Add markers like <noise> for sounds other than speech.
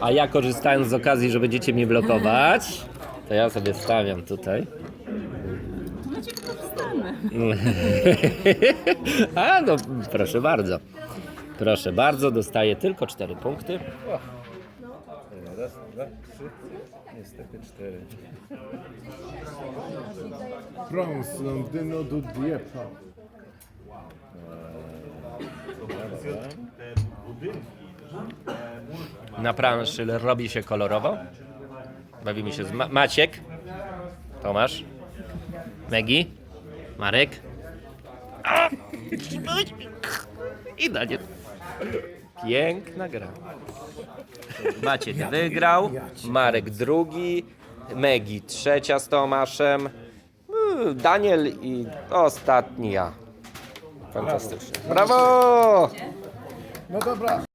A ja korzystając z okazji, że będziecie mnie blokować, to ja sobie wstawiam tutaj. <laughs> A no, proszę bardzo. Proszę bardzo, dostaję tylko 4 punkty. Raz, dwa, trzy, niestety cztery. France, Londynu do Dieppe. Na planszy robi się kolorowo. Bawimy się z Ma Maciek, Tomasz, Megi, Marek. A! I Daniel. Piękna gra. Maciek wygrał, Marek drugi, Megi trzecia z Tomaszem, yy, Daniel i ostatni ja. Fantastycznie. Brawo! No dobra.